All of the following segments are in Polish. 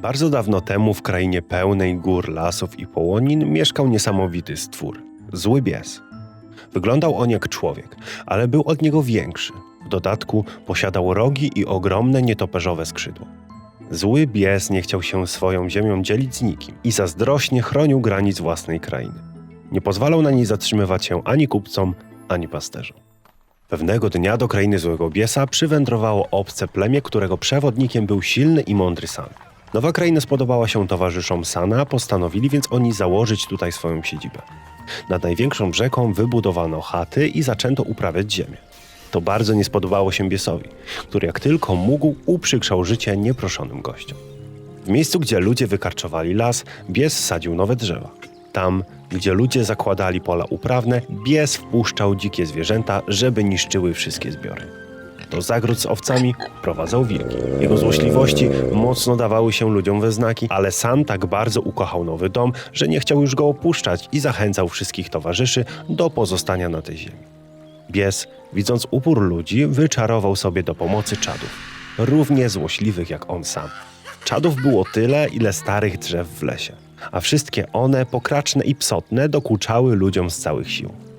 Bardzo dawno temu w krainie pełnej gór, lasów i połonin mieszkał niesamowity stwór zły bies. Wyglądał on jak człowiek, ale był od niego większy. W dodatku posiadał rogi i ogromne nietoperzowe skrzydła. Zły bies nie chciał się swoją ziemią dzielić z nikim i zazdrośnie chronił granic własnej krainy. Nie pozwalał na niej zatrzymywać się ani kupcom, ani pasterzom. Pewnego dnia do krainy złego biesa przywędrowało obce plemię, którego przewodnikiem był silny i mądry San. Nowa kraina spodobała się towarzyszom Sana, postanowili więc oni założyć tutaj swoją siedzibę. Nad największą rzeką wybudowano chaty i zaczęto uprawiać ziemię. To bardzo nie spodobało się biesowi, który jak tylko mógł uprzykrzał życie nieproszonym gościom. W miejscu, gdzie ludzie wykarczowali las, bies sadził nowe drzewa. Tam, gdzie ludzie zakładali pola uprawne, bies wpuszczał dzikie zwierzęta, żeby niszczyły wszystkie zbiory. Do zagród z owcami prowadzał wilki. Jego złośliwości mocno dawały się ludziom we znaki, ale sam tak bardzo ukochał nowy dom, że nie chciał już go opuszczać i zachęcał wszystkich towarzyszy do pozostania na tej ziemi. Bies, widząc upór ludzi, wyczarował sobie do pomocy czadów, równie złośliwych jak on sam. Czadów było tyle, ile starych drzew w lesie, a wszystkie one, pokraczne i psotne, dokuczały ludziom z całych sił.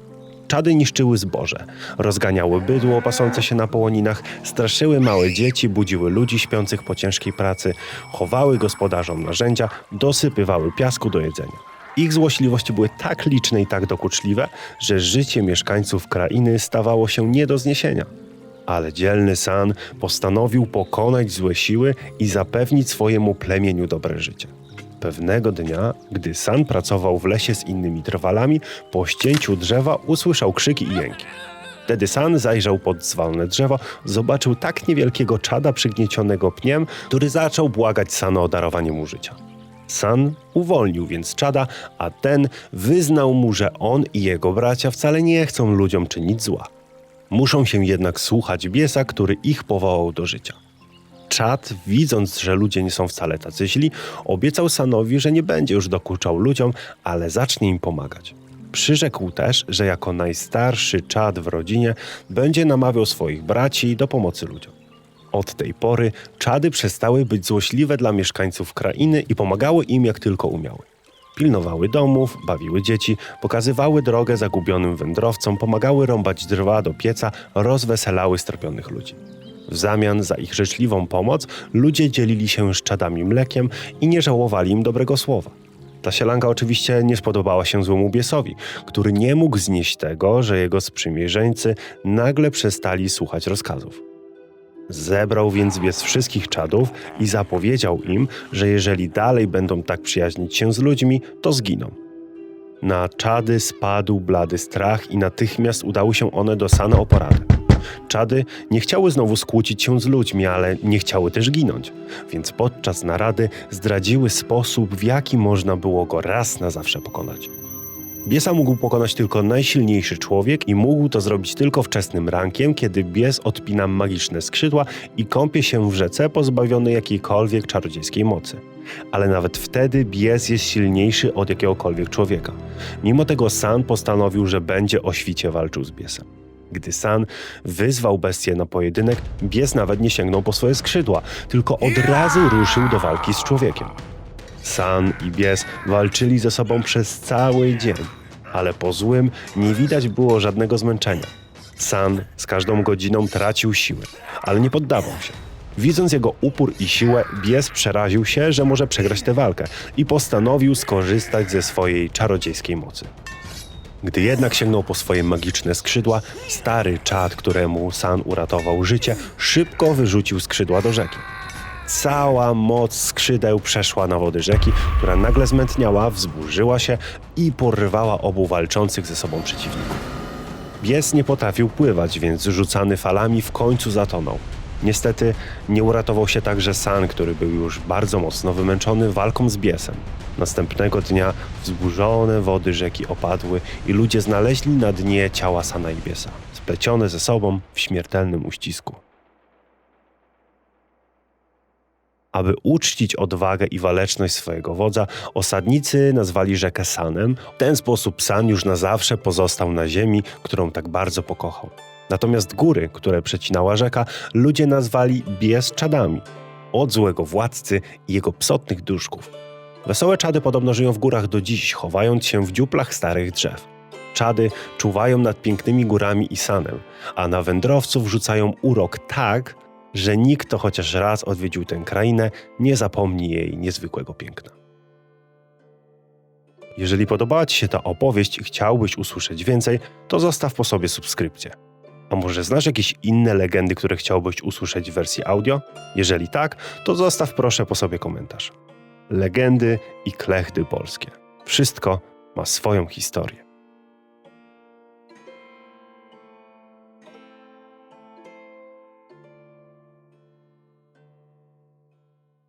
Czady niszczyły zboże, rozganiały bydło pasące się na połoninach, straszyły małe dzieci, budziły ludzi śpiących po ciężkiej pracy, chowały gospodarzom narzędzia, dosypywały piasku do jedzenia. Ich złośliwości były tak liczne i tak dokuczliwe, że życie mieszkańców krainy stawało się nie do zniesienia. Ale dzielny San postanowił pokonać złe siły i zapewnić swojemu plemieniu dobre życie. Pewnego dnia, gdy San pracował w lesie z innymi trwalami, po ścięciu drzewa usłyszał krzyki i jęki. Wtedy San zajrzał pod zwalone drzewo, zobaczył tak niewielkiego czada przygniecionego pniem, który zaczął błagać Sana o darowanie mu życia. San uwolnił więc czada, a ten wyznał mu, że on i jego bracia wcale nie chcą ludziom czynić zła. Muszą się jednak słuchać biesa, który ich powołał do życia. Czad, widząc, że ludzie nie są wcale tacy źli, obiecał Sanowi, że nie będzie już dokuczał ludziom, ale zacznie im pomagać. Przyrzekł też, że jako najstarszy czad w rodzinie będzie namawiał swoich braci do pomocy ludziom. Od tej pory czady przestały być złośliwe dla mieszkańców krainy i pomagały im jak tylko umiały. Pilnowały domów, bawiły dzieci, pokazywały drogę zagubionym wędrowcom, pomagały rąbać drwa do pieca, rozweselały strapionych ludzi. W zamian za ich życzliwą pomoc ludzie dzielili się z czadami mlekiem i nie żałowali im dobrego słowa. Ta sielanka oczywiście nie spodobała się złemu biesowi, który nie mógł znieść tego, że jego sprzymierzeńcy nagle przestali słuchać rozkazów. Zebrał więc bies wszystkich czadów i zapowiedział im, że jeżeli dalej będą tak przyjaźnić się z ludźmi, to zginą. Na czady spadł blady strach i natychmiast udały się one do Sana o poradę. Czady nie chciały znowu skłócić się z ludźmi, ale nie chciały też ginąć, więc podczas narady zdradziły sposób, w jaki można było go raz na zawsze pokonać. Biesa mógł pokonać tylko najsilniejszy człowiek i mógł to zrobić tylko wczesnym rankiem, kiedy bies odpina magiczne skrzydła i kąpie się w rzece pozbawiony jakiejkolwiek czarodziejskiej mocy. Ale nawet wtedy bies jest silniejszy od jakiegokolwiek człowieka. Mimo tego San postanowił, że będzie o świcie walczył z biesem. Gdy San wyzwał bestię na pojedynek, bies nawet nie sięgnął po swoje skrzydła, tylko od razu ruszył do walki z człowiekiem. San i Bies walczyli ze sobą przez cały dzień, ale po złym nie widać było żadnego zmęczenia. San z każdą godziną tracił siły, ale nie poddawał się. Widząc jego upór i siłę, Bies przeraził się, że może przegrać tę walkę i postanowił skorzystać ze swojej czarodziejskiej mocy. Gdy jednak sięgnął po swoje magiczne skrzydła, stary czad, któremu San uratował życie, szybko wyrzucił skrzydła do rzeki. Cała moc skrzydeł przeszła na wody rzeki, która nagle zmętniała, wzburzyła się i porwała obu walczących ze sobą przeciwników. Bies nie potrafił pływać, więc rzucany falami w końcu zatonął. Niestety nie uratował się także San, który był już bardzo mocno wymęczony walką z biesem. Następnego dnia wzburzone wody rzeki opadły i ludzie znaleźli na dnie ciała Sana i biesa, splecione ze sobą w śmiertelnym uścisku. Aby uczcić odwagę i waleczność swojego wodza, osadnicy nazwali rzekę Sanem. W ten sposób San już na zawsze pozostał na ziemi, którą tak bardzo pokochał. Natomiast góry, które przecinała rzeka, ludzie nazwali Bieszczadami. od złego władcy i jego psotnych duszków. Wesołe czady podobno żyją w górach do dziś, chowając się w dziuplach starych drzew. Czady czuwają nad pięknymi górami i sanem, a na wędrowców rzucają urok tak, że nikt, kto chociaż raz odwiedził tę krainę, nie zapomni jej niezwykłego piękna. Jeżeli podobała Ci się ta opowieść i chciałbyś usłyszeć więcej, to zostaw po sobie subskrypcję. A może znasz jakieś inne legendy, które chciałbyś usłyszeć w wersji audio? Jeżeli tak, to zostaw proszę po sobie komentarz. Legendy i klechdy polskie. Wszystko ma swoją historię.